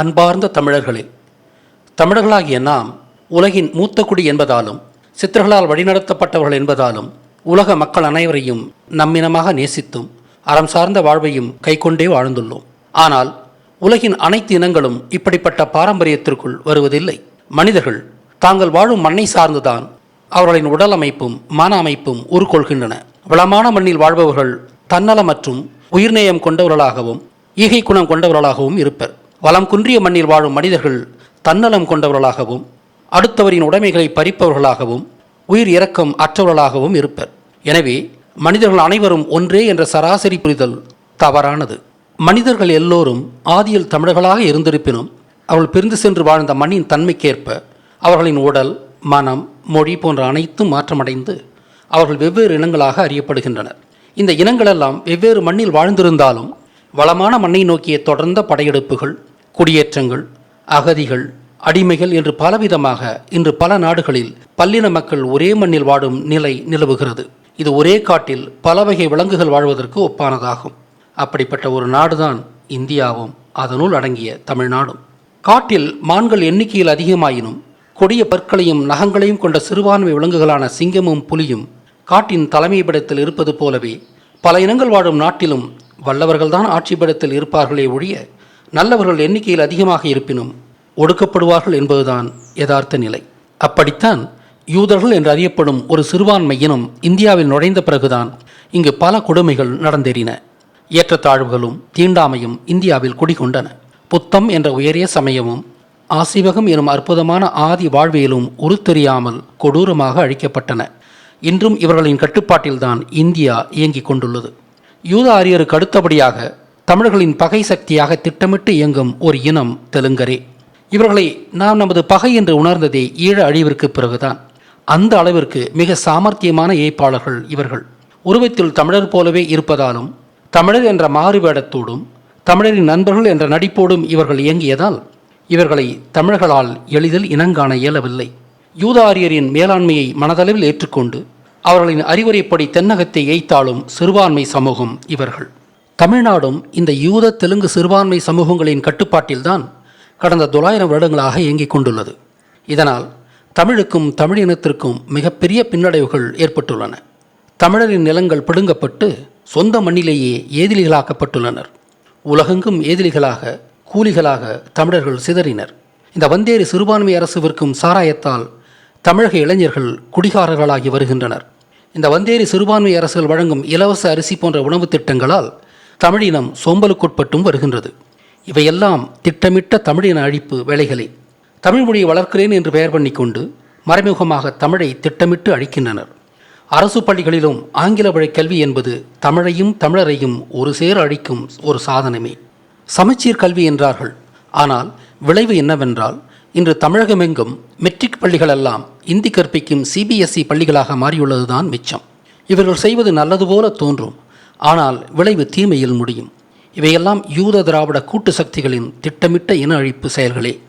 அன்பார்ந்த தமிழர்களே தமிழர்களாகிய நாம் உலகின் மூத்த குடி என்பதாலும் சித்தர்களால் வழிநடத்தப்பட்டவர்கள் என்பதாலும் உலக மக்கள் அனைவரையும் நம்மினமாக நேசித்தும் அறம் சார்ந்த வாழ்வையும் கைக்கொண்டே வாழ்ந்துள்ளோம். ஆனால் உலகின் அனைத்து இனங்களும் இப்படிப்பட்ட பாரம்பரியத்திற்குள் வருவதில்லை. மனிதர்கள் தாங்கள் வாழும் மண்ணை சார்ந்துதான் அவர்களின் உடல் அமைப்பும் மன அமைப்பும் உருக்கொள்கின்றன. வளமான மண்ணில் வாழ்பவர்கள் தன்னலம் மற்றும் உயிர்நேயம் கொண்டவர்களாகவும் ஈகை குணம் கொண்டவர்களாகவும் இருப்பர். வளம் குன்றிய மண்ணில் வாழும் மனிதர்கள் தன்னலம் கொண்டவர்களாகவும் அடுத்தவரின் உடைமைகளை பறிப்பவர்களாகவும் உயிர் இரக்கம் அற்றவர்களாகவும் இருப்பர். எனவே மனிதர்கள் அனைவரும் ஒன்றே என்ற சராசரி புரிதல் தவறானது. மனிதர்கள் எல்லோரும் ஆதியில் தமிழர்களாக இருந்திருப்பினும் அவர்கள் பிரிந்து சென்று வாழ்ந்த மண்ணின் தன்மைக்கேற்ப அவர்களின் உடல் மனம் மொழி போன்ற அனைத்தும் மாற்றமடைந்து அவர்கள் வெவ்வேறு இனங்களாக அறியப்படுகின்றனர். இந்த இனங்களெல்லாம் வெவ்வேறு மண்ணில் வாழ்ந்திருந்தாலும் வளமான மண்ணை நோக்கிய தொடர்ந்த படையெடுப்புகள் குடியேற்றங்கள் அகதிகள் அடிமைகள் என்று பலவிதமாக இன்று பல நாடுகளில் பல்லின மக்கள் ஒரே மண்ணில் வாடும் நிலை நிலவுகிறது. இது ஒரே காட்டில் பல வகை விலங்குகள் வாழ்வதற்கு ஒப்பானதாகும். அப்படிப்பட்ட ஒரு நாடுதான் இந்தியாவும் அதனுள் அடங்கிய தமிழ்நாடும். காட்டில் மான்கள் எண்ணிக்கையில் அதிகமாயினும் கொடிய பற்களையும் நகங்களையும் கொண்ட சிறுபான்மை விலங்குகளான சிங்கமும் புலியும் காட்டின் தலைமைப்படத்தில் இருப்பது போலவே பல இனங்கள் வாழும் நாட்டிலும் வல்லவர்கள்தான் ஆட்சிப்படத்தில் இருப்பார்களே ஒழிய நல்லவர்கள் எண்ணிக்கையில் அதிகமாக இருப்பினும் ஒடுக்கப்படுவார்கள் என்பதுதான் யதார்த்த நிலை. அப்படித்தான் யூதர்கள் என்று அறியப்படும் ஒரு சிறுபான்மை இனம் இந்தியாவில் நுழைந்த பிறகுதான் இங்கு பல கொடுமைகள் நடந்தேறின. ஏற்றத்தாழ்வுகளும் தீண்டாமையும் இந்தியாவில் குடிகொண்டன. புத்தம் என்ற உயரிய சமயமும் ஆசிவகம் எனும் அற்புதமான ஆதி வாழ்வியலும் உருத்தெரியாமல் கொடூரமாக அழிக்கப்பட்டன. இன்றும் இவர்களின் கட்டுப்பாட்டில்தான் இந்தியா இயங்கிக் கொண்டுள்ளது. யூத ஆரியருக்கு அடுத்தபடியாக தமிழர்களின் பகை சக்தியாக திட்டமிட்டு இயங்கும் ஒரு இனம் தெலுங்கரே. இவர்களை நாம் நமது பகை என்று உணர்ந்ததே ஈழ அழிவிற்கு பிறகுதான். அந்த அளவிற்கு மிக சாமர்த்தியமான ஏய்ப்பாளர்கள் இவர்கள். உருவத்தில் தமிழர் போலவே இருப்பதாலும் தமிழர் என்ற மாறுவேடத்தோடும் தமிழரின் நண்பர்கள் என்ற நடிப்போடும் இவர்கள் இயங்கியதால் இவர்களை தமிழர்களால் எளிதில் இனங்காண இயலவில்லை. யூதாரியரின் மேலாண்மையை மனதளவில் ஏற்றுக்கொண்டு அவர்களின் அறிவுரைப்படி தென்னகத்தை ஏய்த்தாலும் சிறுபான்மை சமூகம் இவர்கள். தமிழ்நாடும் இந்த யூத தெலுங்கு சிறுபான்மை சமூகங்களின் கட்டுப்பாட்டில்தான் கடந்த தொள்ளாயிரம் வருடங்களாக இயங்கிக் கொண்டுள்ளது. இதனால் தமிழுக்கும் தமிழ் இனத்திற்கும் மிகப்பெரிய பின்னடைவுகள் ஏற்பட்டுள்ளன. தமிழரின் நிலங்கள் பிடுங்கப்பட்டு சொந்த மண்ணிலேயே ஏதிலிகளாக்கப்பட்டுள்ளனர். உலகெங்கும் ஏதிலிகளாக கூலிகளாக தமிழர்கள் சிதறினர். இந்த வந்தேரி சிறுபான்மை அரசு விற்கும் சாராயத்தால் தமிழக இளைஞர்கள் குடிகாரர்களாகி வருகின்றனர். இந்த வந்தேரி சிறுபான்மை அரசுகள் வழங்கும் இலவச அரிசி போன்ற உணவுத் திட்டங்களால் தமிழினம் சோம்பலுக்குட்பட்டும் வருகின்றது. இவையெல்லாம் திட்டமிட்ட தமிழின அழிப்பு வேலைகளே. தமிழ் மொழியை வளர்க்கிறேன் என்று பெயர் பண்ணிக்கொண்டு மறைமுகமாக தமிழை திட்டமிட்டு அழிக்கின்றனர். அரசு பள்ளிகளிலும் ஆங்கில வழி கல்வி என்பது தமிழையும் தமிழரையும் ஒரு சேர அழிக்கும் ஒரு சாதனமே. சமச்சீர் கல்வி என்றார்கள். ஆனால் விளைவு என்னவென்றால் இன்று தமிழகமெங்கும் மெட்ரிக் பள்ளிகளெல்லாம் இந்தி கற்பிக்கும் சிபிஎஸ்இ பள்ளிகளாக மாறியுள்ளதுதான் மிச்சம். இவர்கள் செய்வது நல்லது போல தோன்றும். ஆனால் விளைவு தீமையில் முடியும். இவையெல்லாம் யூத திராவிட கூட்டு சக்திகளின் திட்டமிட்ட இன அழிப்பு செயல்களே.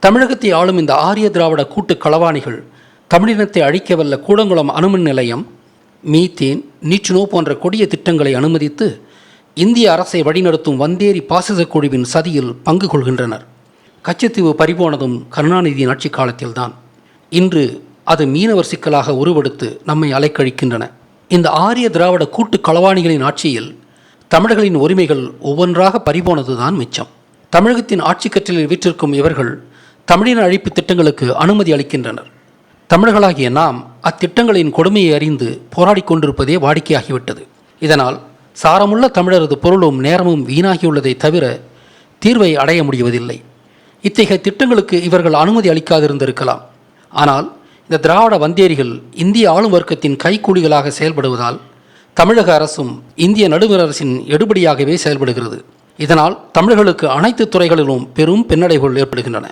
தமிழகத்தை ஆளும் இந்த ஆரிய திராவிட கூட்டு களவாணிகள் தமிழினத்தை அழிக்கவல்ல கூடங்குளம் அணுமின் நிலையம் மீத்தேன் நீச்சுனோ போன்ற கொடிய திட்டங்களை அனுமதித்து இந்திய அரசை வழிநடத்தும் வந்தேரி பாசிச குழுவின் சதியில் பங்கு கொள்கின்றனர். கச்சத்தீவு பறிபோனதும் கருணாநிதியின் ஆட்சி காலத்தில்தான். இன்று அது மீனவர் சிக்கலாக உருவெடுத்து நம்மை அலைக்கழிக்கின்றன. இந்த ஆரிய திராவிட கூட்டு களவாணிகளின் ஆட்சியில் தமிழர்களின் உரிமைகள் ஒவ்வொன்றாக பறிபோனதுதான் மிச்சம். தமிழகத்தின் ஆட்சி கற்றலில் வீற்றிருக்கும் இவர்கள் தமிழின அழிப்பு திட்டங்களுக்கு அனுமதி அளிக்கின்றனர். தமிழர்களாகிய நாம் அத்திட்டங்களின் கொடுமையை அறிந்து போராடி கொண்டிருப்பதே வாடிக்கையாகிவிட்டது. இதனால் சாரமுள்ள தமிழரது பொருளும் நேரமும் வீணாகியுள்ளதை தவிர தீர்வை அடைய முடிவதில்லை. இத்தகைய திட்டங்களுக்கு இவர்கள் அனுமதி அளிக்காதிருந்திருக்கலாம். ஆனால் இந்த திராவிட வந்தேரிகள் இந்திய ஆளும் வர்க்கத்தின் கைக்கூலிகளாக செயல்படுவதால் தமிழக அரசும் இந்திய நடுவர் அரசின் எடுபடியாகவே செயல்படுகிறது. இதனால் தமிழர்களுக்கு அனைத்து துறைகளிலும் பெரும் பின்னடைவுகள் ஏற்படுகின்றன.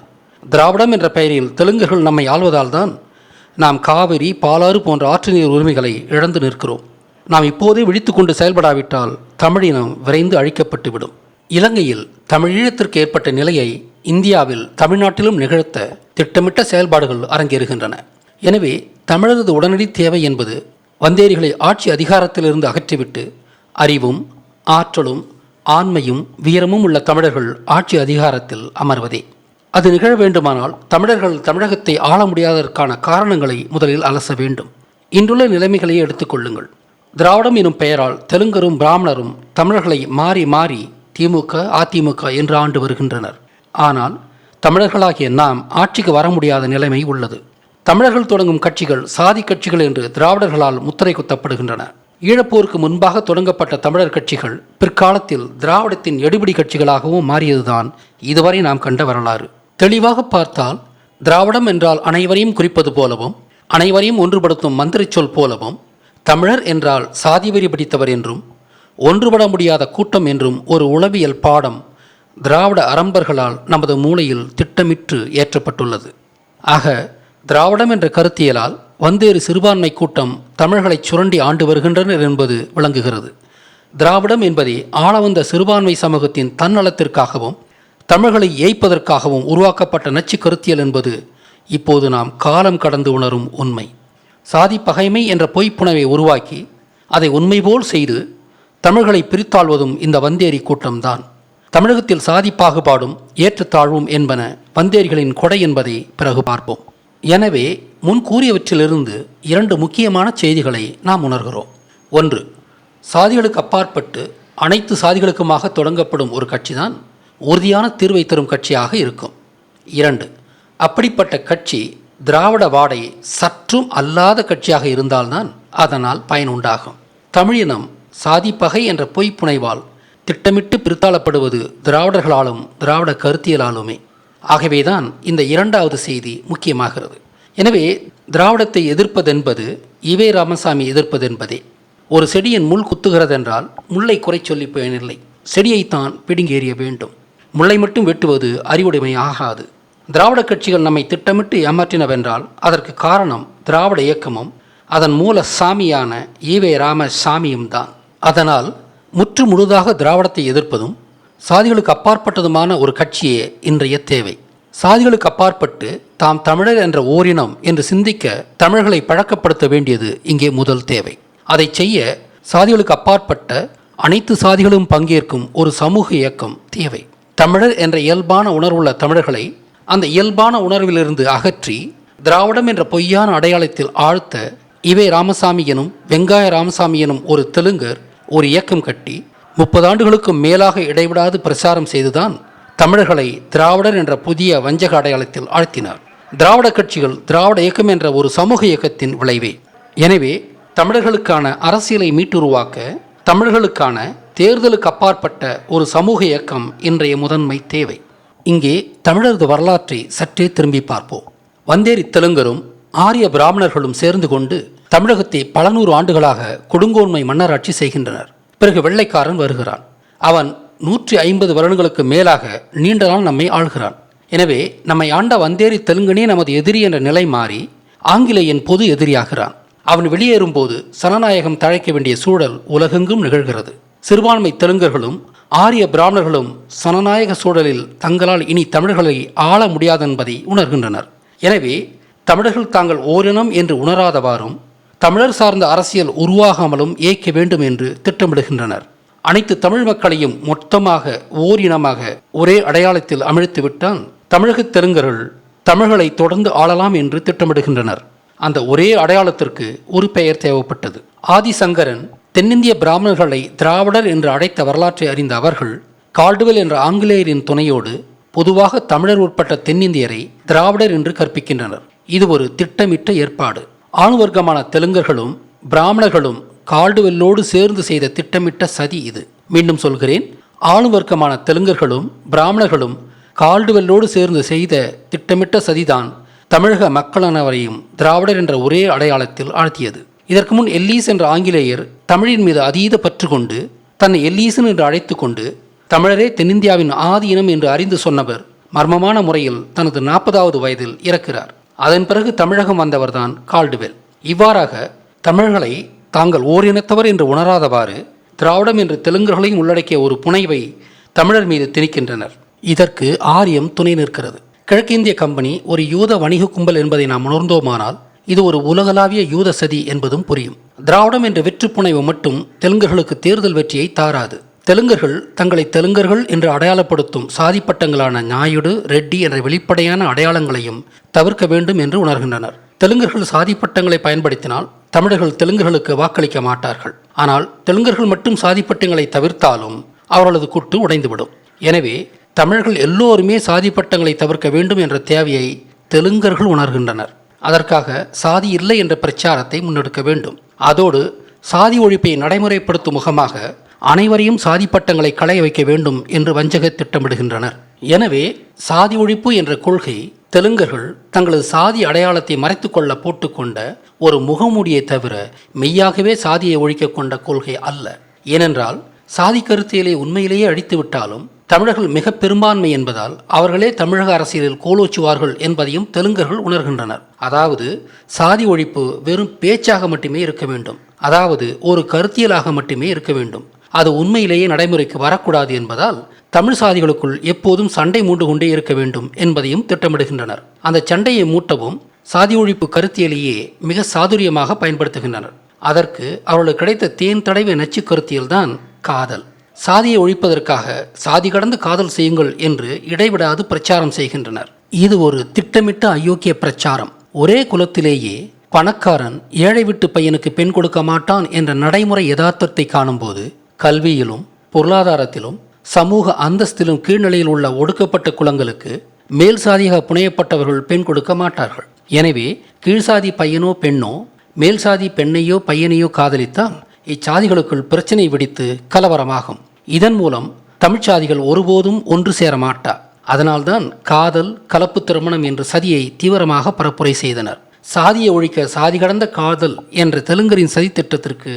திராவிடம் என்ற பெயரில் தெலுங்குகள் நம்மை ஆள்வதால் தான் நாம் காவிரி பாலாறு போன்ற ஆற்று நீர் உரிமைகளை இழந்து நிற்கிறோம். நாம் இப்போதே விழித்துக்கொண்டு செயல்படாவிட்டால் தமிழினம் விரைந்து அழிக்கப்பட்டுவிடும். இலங்கையில் தமிழீழத்திற்கு ஏற்பட்ட நிலையை இந்தியாவில் தமிழ்நாட்டிலும் நிகழ்த்த திட்டமிட்ட செயல்பாடுகள் அரங்கேறுகின்றன. எனவே தமிழரது உடனடி தேவை என்பது வந்தேரிகளை ஆட்சி அதிகாரத்திலிருந்து அகற்றிவிட்டு அறிவும் ஆற்றலும் ஆண்மையும் வீரமும் உள்ள தமிழர்கள் ஆட்சி அதிகாரத்தில் அமர்வதே. அது நிகழ வேண்டுமானால் தமிழர்கள் தமிழகத்தை ஆள முடியாததற்கான காரணங்களை முதலில் அலச வேண்டும். இன்றுள்ள நிலைமைகளையே எடுத்துக்கொள்ளுங்கள் திராவிடம் எனும் பெயரால் தெலுங்கரும் பிராமணரும் தமிழர்களை மாறி மாறி திமுக அதிமுக என்று ஆண்டு வருகின்றனர். ஆனால் தமிழர்களாகிய நாம் ஆட்சிக்கு வர முடியாத நிலைமை உள்ளது. தமிழர்கள் தொடங்கும் கட்சிகள் சாதி கட்சிகள் என்று திராவிடர்களால் முத்திரை குத்தப்படுகின்றன. ஈழப்போருக்கு முன்பாக தொடங்கப்பட்ட தமிழர் கட்சிகள் பிற்காலத்தில் திராவிடத்தின் எடுபிடி கட்சிகளாகவும் மாறியதுதான் இதுவரை நாம் கண்ட வரலாறு. தெளிவாக பார்த்தால் திராவிடம் என்றால் அனைவரையும் குறிப்பது போலவும் அனைவரையும் ஒன்றுபடுத்தும் மந்திரச் சொல் போலவும் தமிழர் என்றால் சாதி வெறி பிடித்தவர் என்றும் ஒன்றுபட முடியாத கூட்டம் என்றும் ஒரு உளவியல் பாடம் திராவிட அரம்பர்களால் நமது மூளையில் திட்டமிட்டு ஏற்றப்பட்டுள்ளது. ஆக திராவிடம் என்ற கருத்தியலால் வந்தேறு சிறுபான்மை கூட்டம் தமிழர்களை சுரண்டி ஆண்டு வருகின்றனர் என்பது விளங்குகிறது. திராவிடம் என்பதே ஆளவந்த சிறுபான்மை சமூகத்தின் தன்னலத்திற்காகவும் தமிழர்களை ஏய்ப்பதற்காகவும் உருவாக்கப்பட்ட நச்சு கருத்தியல் என்பது இப்போது நாம் காலம் கடந்து உணரும் உண்மை. சாதி பகைமை என்ற பொய்ப்புணவை உருவாக்கி அதை உண்மை போல் செய்து தமிழர்களை பிரித்தாள்வதும் இந்த வந்தேரி கூட்டம்தான். தமிழகத்தில் சாதி பாகுபாடும் ஏற்றத்தாழ்வும் என்பன வந்தேரிகளின் கொடை என்பதை பிறகு பார்ப்போம். எனவே முன் கூறியவற்றிலிருந்து இரண்டு முக்கியமான செய்திகளை நாம் உணர்கிறோம். ஒன்று சாதிகளுக்கு அப்பாற்பட்டு அனைத்து சாதிகளுக்குமாக தொடங்கப்படும் ஒரு கட்சிதான் உறுதியான தீர்வை தரும் கட்சியாக இருக்கும். இரண்டு அப்படிப்பட்ட கட்சி திராவிட வாடை சற்றும் அல்லாத கட்சியாக இருந்தால்தான் அதனால் பயன் உண்டாகும். தமிழினம் சாதி பகை என்ற பொய் புனைவால் திட்டமிட்டு பிரித்தாளப்படுவது திராவிடர்களாலும் திராவிட கருத்தியலாலுமே. ஆகவேதான் இந்த இரண்டாவது செய்தி முக்கியமாகிறது. எனவே திராவிடத்தை எதிர்ப்பதென்பது ஈவே ராமசாமி எதிர்ப்பதென்பதே. ஒரு செடியின் முள் குத்துகிறதென்றால் முல்லை குறை சொல்லி பயனில்லை. செடியைத்தான் பிடுங்கேறிய வேண்டும். முல்லை மட்டும் வெட்டுவது அறிவுடைமை ஆகாது. திராவிட கட்சிகள் நம்மை திட்டமிட்டு ஏமாற்றினவென்றால் அதற்கு காரணம் திராவிட இயக்கமும் அதன் மூல சாமியான ஈவே ராம சாமியும் தான் அதனால் முற்று முழுதாக திராவிடத்தை எதிர்ப்பதும் சாதிகளுக்கு அப்பாற்பட்டதுமான ஒரு கட்சியே இன்றைய தேவை. சாதிகளுக்கு அப்பாற்பட்டு தாம் தமிழர் என்ற ஓரினம் என்று சிந்திக்க தமிழர்களை பழக்கப்படுத்த வேண்டியது இங்கே முதல் தேவை. அதை செய்ய சாதிகளுக்கு அப்பாற்பட்ட அனைத்து சாதிகளும் பங்கேற்கும் ஒரு சமூக இயக்கம் தேவை. தமிழர் என்ற இயல்பான உணர்வுள்ள தமிழர்களை அந்த இயல்பான உணர்விலிருந்து அகற்றி திராவிடம் என்ற பொய்யான அடையாளத்தில் ஆழ்த்த இவே ராமசாமி எனும் வெங்காய ராமசாமி எனும் ஒரு தெலுங்கர் ஒரு இயக்கம் கட்டி முப்பது ஆண்டுகளுக்கும் மேலாக இடைவிடாது பிரச்சாரம் செய்துதான் தமிழர்களை திராவிடர் என்ற புதிய வஞ்சக அடையாளத்தில் ஆழ்த்தினார். திராவிட கட்சிகள் திராவிட இயக்கம் என்ற ஒரு சமூக இயக்கத்தின் விளைவே. எனவே தமிழர்களுக்கான அரசியலை மீட்டுருவாக்க தமிழர்களுக்கான தேர்தலுக்கு அப்பாற்பட்ட ஒரு சமூக இயக்கம் இன்றைய முதன்மை தேவை. இங்கே தமிழரது வரலாற்றை சற்றே திரும்பி பார்ப்போம். வந்தேரி தெலுங்கரும் ஆரிய பிராமணர்களும் சேர்ந்து கொண்டு தமிழகத்தை பல நூறு ஆண்டுகளாக கொடுங்கோன்மை மன்னராட்சி செய்கின்றனர். பிறகு வெள்ளைக்காரன் வருகிறான். அவன் நூற்றி ஐம்பது வருடங்களுக்கு மேலாக நீண்ட நாள் நம்மை ஆள்கிறான். எனவே நம்மை ஆண்ட வந்தேரி தெலுங்கனே நமது எதிரி என்ற நிலை மாறி ஆங்கிலேயன் பொது எதிரியாகிறான். அவன் வெளியேறும்போது சனநாயகம் தழைக்க வேண்டிய சூழல் உலகெங்கும் நிகழ்கிறது. சிறுபான்மை தெலுங்கர்களும் ஆரிய பிராமணர்களும் சனநாயக சூழலில் தங்களால் இனி தமிழர்களை ஆள முடியாது என்பதை உணர்கின்றனர். எனவே தமிழர்கள் தாங்கள் ஓரினம் என்று உணராதவாறும் தமிழர் சார்ந்த அரசியல் உருவாகாமலும் இயக்க வேண்டும் என்று திட்டமிடுகின்றனர். அனைத்து தமிழ் மக்களையும் மொத்தமாக ஓரினமாக ஒரே அடையாளத்தில் அமிழ்த்துவிட்டால் தமிழக தமிழகத் தெலுங்கர்கள் தமிழர்களை தொடர்ந்து ஆளலாம் என்று திட்டமிடுகின்றனர். அந்த ஒரே அடையாளத்திற்கு ஒரு பெயர் தேவைப்பட்டது. ஆதிசங்கரன் தென்னிந்திய பிராமணர்களை திராவிடர் என்று அழைத்த வரலாற்றை அறிந்த அவர்கள் கால்டுவெல் என்ற ஆங்கிலேயரின் துணையோடு பொதுவாக தமிழர் உட்பட்ட தென்னிந்தியரை திராவிடர் என்று கற்பிக்கின்றனர். இது ஒரு திட்டமிட்ட ஏற்பாடு. ஆணுவர்க்கமான தெலுங்கர்களும் பிராமணர்களும் கால்டுவெல்லோடு சேர்ந்து செய்த திட்டமிட்ட சதி இது. மீண்டும் சொல்கிறேன் ஆணுவர்க்கமான தெலுங்கர்களும் பிராமணர்களும் கால்டுவெல்லோடு சேர்ந்து செய்த திட்டமிட்ட சதிதான் தமிழக மக்களானவரையும் திராவிடர் என்ற ஒரே அடையாளத்தில் ஆழ்த்தியது. இதற்கு முன் எல்லீஸ் என்ற ஆங்கிலேயர் தமிழின் மீது அதீத பற்று கொண்டு தன்னை எல்லீசன் என்று அழைத்து கொண்டு தமிழரே தென்னிந்தியாவின் ஆதி இனம் என்று அறிந்து சொன்னவர் மர்மமான முறையில் தனது நாற்பதாவது வயதில் இறக்கிறார். அதன் பிறகு தமிழகம் வந்தவர்தான் கால்டுவெல். இவ்வாறாக தமிழர்களை தாங்கள் ஓரினத்தவர் என்று உணராதவாறு திராவிடம் என்று தெலுங்கர்களையும் உள்ளடக்கிய ஒரு புனைவை தமிழர் மீது திணிக்கின்றனர். இதற்கு ஆரியம் துணை நிற்கிறது. கிழக்கிந்திய கம்பெனி ஒரு யூத வணிக கும்பல் என்பதை நாம் உணர்ந்தோமானால் இது ஒரு உலகளாவிய யூத சதி என்பதும் புரியும். திராவிடம் என்ற வெற்றுப்புனைவு மட்டும் தெலுங்குகளுக்கு தேர்தல் வெற்றியை தாராது. தெலுங்கர்கள் தங்களை தெலுங்கர்கள் என்று அடையாளப்படுத்தும் சாதி பட்டங்களான நாயுடு ரெட்டி என்ற வெளிப்படையான அடையாளங்களையும் தவிர்க்க வேண்டும் என்று உணர்கின்றனர். தெலுங்கர்கள் சாதி பட்டங்களை பயன்படுத்தினால் தமிழர்கள் தெலுங்கர்களுக்கு வாக்களிக்க மாட்டார்கள். ஆனால் தெலுங்கர்கள் மட்டும் சாதி பட்டங்களை தவிர்த்தாலும் அவர்களது குட்டு உடைந்துவிடும். எனவே தமிழர்கள் எல்லோருமே சாதி பட்டங்களை தவிர்க்க வேண்டும் என்ற தேவையை தெலுங்கர்கள் உணர்கின்றனர். அதற்காக சாதி இல்லை என்ற பிரச்சாரத்தை முன்னெடுக்க வேண்டும். அதோடு சாதி ஒழிப்பை நடைமுறைப்படுத்தும் முகமாக அனைவரையும் சாதி பட்டங்களை களைய வைக்க வேண்டும் என்று வஞ்சக திட்டமிடுகின்றனர். எனவே சாதி ஒழிப்பு என்ற கொள்கை தெலுங்கர்கள் தங்களது சாதி அடையாளத்தை மறைத்துக்கொள்ள போட்டுக்கொண்ட ஒரு முகமூடியை தவிர மெய்யாகவே சாதியை ஒழிக்க கொண்ட கொள்கை அல்ல. ஏனென்றால் சாதி கருத்தியலை உண்மையிலேயே அழித்து விட்டாலும் தமிழர்கள் மிக பெரும்பான்மை என்பதால் அவர்களே தமிழக அரசியலில் கோலோச்சுவார்கள் என்பதையும் தெலுங்கர்கள் உணர்கின்றனர். அதாவது சாதி ஒழிப்பு வெறும் பேச்சாக மட்டுமே இருக்க வேண்டும். அதாவது ஒரு கருத்தியலாக மட்டுமே இருக்க வேண்டும். அது உண்மையிலேயே நடைமுறைக்கு வரக்கூடாது என்பதால் தமிழ் சாதிகளுக்குள் எப்போதும் சண்டை மூண்டு கொண்டே இருக்க வேண்டும் என்பதையும் திட்டமிடுகின்றனர். அந்த சண்டையை மூட்டவும் சாதி ஒழிப்பு கருத்தியலையே மிக சாதுரியமாக பயன்படுத்துகின்றனர். அதற்கு அவர்களுக்கு கிடைத்த தேன் தடவை நச்சு கருத்தியல்தான் காதல். சாதியை ஒழிப்பதற்காக சாதி கடந்து காதல் செய்யுங்கள் என்று இடைவிடாது பிரச்சாரம் செய்கின்றனர். இது ஒரு திட்டமிட்ட அயோக்கிய பிரச்சாரம். ஒரே குலத்திலேயே பணக்காரன் ஏழை விட்டு பையனுக்கு பெண் கொடுக்க மாட்டான் என்ற நடைமுறை யதார்த்தத்தை காணும்போது கல்வியிலும் பொருளாதாரத்திலும் சமூக அந்தஸ்திலும் கீழ்நிலையில் உள்ள ஒடுக்கப்பட்ட குலங்களுக்கு மேல் சாதியாக புனையப்பட்டவர்கள் பெண் கொடுக்க மாட்டார்கள். எனவே கீழ்சாதி பையனோ பெண்ணோ மேல் சாதி பெண்ணையோ பையனையோ காதலித்தால் இச்சாதிகளுக்குள் பிரச்சனை வெடித்து கலவரமாகும். இதன் மூலம் தமிழ்ச்சாதிகள் ஒருபோதும் ஒன்று சேர மாட்டா. அதனால்தான் காதல் கலப்பு திருமணம் என்ற சதியை தீவிரமாக பரப்புரை செய்தனர். சாதியை ஒழிக்க சாதி கடந்த காதல் என்ற தெலுங்கரின் சதி திட்டத்திற்கு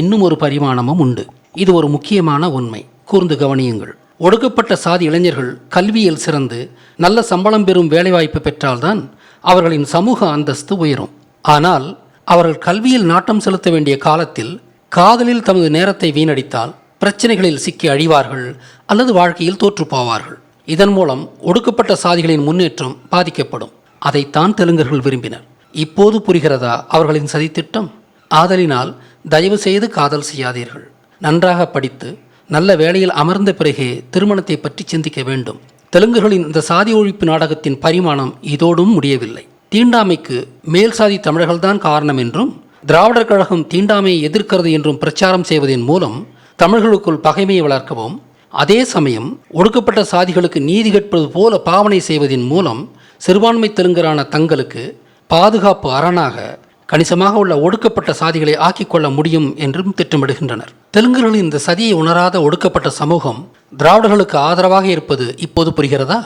இன்னும் ஒரு பரிமாணமும் உண்டு. இது ஒரு முக்கியமான உண்மை. கூர்ந்து கவனியுங்கள். ஒடுக்கப்பட்ட சாதி இளைஞர்கள் கல்வியில் சிறந்து நல்ல சம்பளம் பெறும் வேலைவாய்ப்பு பெற்றால்தான் அவர்களின் சமூக அந்தஸ்து உயரும். ஆனால் அவர்கள் கல்வியில் நாட்டம் செலுத்த வேண்டிய காலத்தில் காதலில் தமது நேரத்தை வீணடித்தால் பிரச்சனைகளில் சிக்கி அழிவார்கள் அல்லது வாழ்க்கையில் தோற்றுப்போவார்கள் இதன் மூலம் ஒடுக்கப்பட்ட சாதிகளின் முன்னேற்றம் பாதிக்கப்படும். அதைத்தான் தெலுங்கர்கள் விரும்பினர். இப்போது புரிகிறதா அவர்களின் சதித்திட்டம்? ஆதலினால் தயவு செய்து காதல் செய்யாதீர்கள். நன்றாக படித்து நல்ல வேலையில் அமர்ந்த பிறகே திருமணத்தை பற்றி சிந்திக்க வேண்டும். தெலுங்குகளின் இந்த சாதி ஒழிப்பு நாடகத்தின் பரிமாணம் இதோடும் முடியவில்லை. தீண்டாமைக்கு மேல் சாதி தமிழர்கள்தான் காரணம் என்றும் திராவிடர் கழகம் தீண்டாமையை எதிர்க்கிறது என்றும் பிரச்சாரம் செய்வதன் மூலம் தமிழர்களுக்குள் பகைமையை வளர்க்கவும் அதே சமயம் ஒடுக்கப்பட்ட சாதிகளுக்கு நீதி கேட்பது போல பாவனை செய்வதன் மூலம் சிறுபான்மை தெலுங்கரான தங்களுக்கு பாதுகாப்பு அரணாக கணிசமாக உள்ள ஒடுக்கப்பட்ட சாதிகளை ஆக்கிக் கொள்ள முடியும் என்றும் திட்டமிடுகின்றனர். தெலுங்குகளின் இந்த சதியை உணராத ஒடுக்கப்பட்ட சமூகம் திராவிடர்களுக்கு ஆதரவாக இருப்பது இப்போது புரிகிறதா?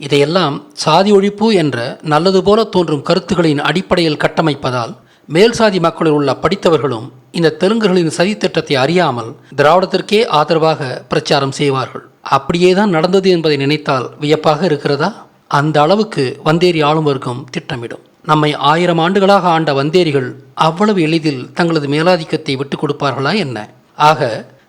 இதையெல்லாம் சாதி ஒழிப்பு என்ற நல்லது போல தோன்றும் கருத்துகளின் அடிப்படையில் கட்டமைப்பதால் மேல் சாதி மக்களில் உள்ள படித்தவர்களும் இந்த தெலுங்குகளின் சதி திட்டத்தை அறியாமல் திராவிடத்திற்கே ஆதரவாக பிரச்சாரம் செய்வார்கள். அப்படியே தான் நடந்தது என்பதை நினைத்தால் வியப்பாக இருக்கிறதா? அந்த அளவுக்கு வந்தேறி ஆளும் வர்க்கம் திட்டமிடும். நம்மை ஆயிரம் ஆண்டுகளாக ஆண்ட வந்தேரிகள் அவ்வளவு எளிதில் தங்களது மேலாதிக்கத்தை விட்டுக் கொடுப்பார்களா என்ன? ஆக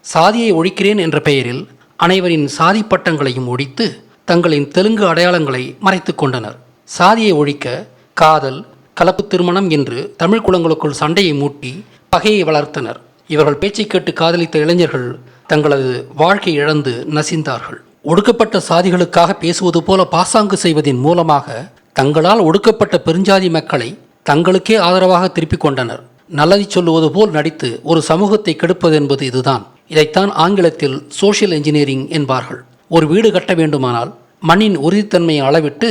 சாதியை ஒழிக்கிறேன் என்ற பெயரில் அனைவரின் சாதி பட்டங்களையும் ஒழித்து தங்களின் தெலுங்கு அடையாளங்களை மறைத்து கொண்டனர். சாதியை ஒழிக்க காதல் கலப்பு திருமணம் என்று தமிழ் குலங்களுக்குள் சண்டையை மூட்டி பகையை வளர்த்தனர். இவர்கள் பேச்சை கேட்டு காதலித்த இளைஞர்கள் தங்களது வாழ்க்கை இழந்து நசிந்தார்கள். ஒடுக்கப்பட்ட சாதிகளுக்காக பேசுவது போல பாசாங்கு செய்வதன் மூலமாக தங்களால் ஒடுக்கப்பட்ட பெருஞ்சாதி மக்களை தங்களுக்கே ஆதரவாக திருப்பிக் கொண்டனர். நல்லதை சொல்லுவது போல் நடித்து ஒரு சமூகத்தை கெடுப்பது என்பது இதுதான். இதைத்தான் ஆங்கிலத்தில் சோஷியல் இன்ஜினியரிங் என்பார்கள். ஒரு வீடு கட்ட வேண்டுமானால் மண்ணின் உறுதித்தன்மையை அளவிட்டு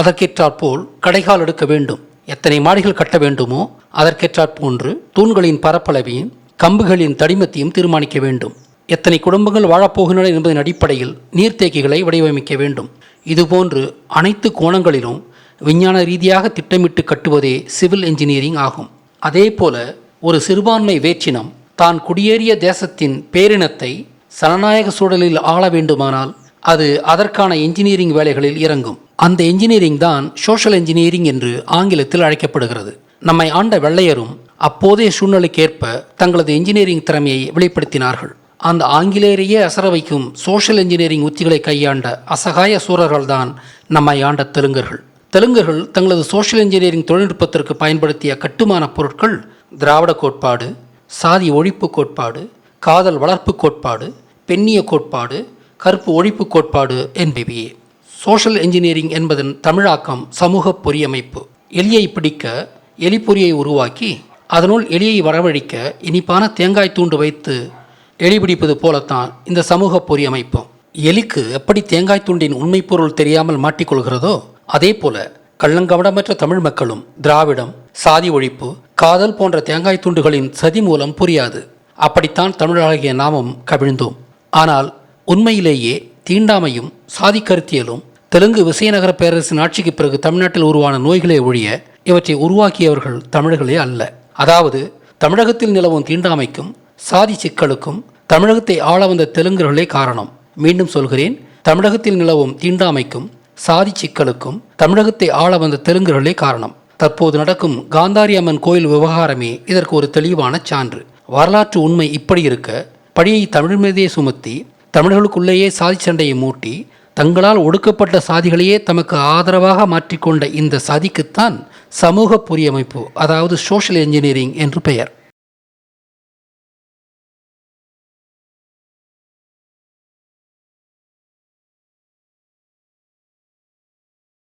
அதற்கேற்றாற்போல் கடைகால் எடுக்க வேண்டும். எத்தனை மாடிகள் கட்ட வேண்டுமோ அதற்கேற்றாற் போன்று தூண்களின் பரப்பளவையும் கம்புகளின் தடிமத்தையும் தீர்மானிக்க வேண்டும். எத்தனை குடும்பங்கள் வாழப்போகின்றன என்பதன் அடிப்படையில் நீர்த்தேக்கிகளை வடிவமைக்க வேண்டும். இதுபோன்று அனைத்து கோணங்களிலும் விஞ்ஞான ரீதியாக திட்டமிட்டு கட்டுவதே சிவில் இன்ஜினியரிங் ஆகும். அதேபோல ஒரு சிறுபான்மை வேற்றினம் தான் குடியேறிய தேசத்தின் பேரினத்தை சனநாயக சூழலில் ஆள வேண்டுமானால் அது அதற்கான இன்ஜினியரிங் வேலைகளில் இறங்கும். அந்த இன்ஜினியரிங் தான் சோஷியல் இன்ஜினியரிங் என்று ஆங்கிலத்தில் அழைக்கப்படுகிறது. நம்மை ஆண்ட வெள்ளையரும் அப்போதைய சூழ்நிலைக்கேற்ப தங்களது இன்ஜினியரிங் திறமையை வெளிப்படுத்தினார்கள். அந்த ஆங்கிலேயரையே அசர வைக்கும் சோஷியல் இன்ஜினியரிங் உத்திகளை கையாண்ட அசகாய சூரர்கள்தான் நம்மை ஆண்ட தெலுங்கர்கள். தெலுங்கர்கள் தங்களது சோஷியல் இன்ஜினியரிங் தொழில்நுட்பத்திற்கு பயன்படுத்திய கட்டுமான பொருட்கள் திராவிட கோட்பாடு சாதி ஒழிப்பு கோட்பாடு காதல் வளர்ப்பு கோட்பாடு பெண்ணிய கோட்பாடு கருப்பு ஒழிப்பு கோட்பாடு என்பவையே. சோஷியல் இன்ஜினியரிங் என்பதன் தமிழாக்கம் சமூக பொறியமைப்பு. எலியை பிடிக்க எலிப்பொறியை உருவாக்கி அதனுள் எலியை வரவழிக்க இனிப்பான தேங்காய் தூண்டு வைத்து எலி பிடிப்பது போலத்தான் இந்த சமூக பொறியமைப்பு. எலிக்கு எப்படி தேங்காய் துண்டின் உண்மை பொருள் தெரியாமல் மாட்டிக்கொள்கிறதோ அதே போல கள்ளங்கவடமற்ற தமிழ் மக்களும் திராவிடம் சாதி ஒழிப்பு காதல் போன்ற தேங்காய் துண்டுகளின் சதி மூலம் புரியாது. அப்படித்தான் தமிழாகிய நாமும் கவிழ்ந்தோம். ஆனால் உண்மையிலேயே தீண்டாமையும் சாதி கருத்தியலும் தெலுங்கு விசயநகர பேரரசின் ஆட்சிக்கு பிறகு தமிழ்நாட்டில் உருவான நோய்களே ஒழிய இவற்றை உருவாக்கியவர்கள் தமிழர்களே அல்ல. அதாவது தமிழகத்தில் நிலவும் தீண்டாமைக்கும் சாதி சிக்கலுக்கும் தமிழகத்தை ஆள வந்த தெலுங்கர்களே காரணம். மீண்டும் சொல்கிறேன் தமிழகத்தில் நிலவும் தீண்டாமைக்கும் சாதி சிக்கலுக்கும் தமிழகத்தை ஆள வந்த தெலுங்கர்களே காரணம். தற்போது நடக்கும் காந்தாரி அம்மன் கோயில் விவகாரமே இதற்கு ஒரு தெளிவான சான்று. வரலாற்று உண்மை இப்படி இருக்க பழியை தமிழ் மீதே சுமத்தி தமிழர்களுக்குள்ளேயே சாதி சண்டையை மூட்டி தங்களால் ஒடுக்கப்பட்ட சாதிகளையே தமக்கு ஆதரவாக மாற்றிக்கொண்ட இந்த சாதிக்குத்தான் சமூக பொறியமைப்பு அதாவது சோஷியல் என்ஜினியரிங் என்று பெயர்.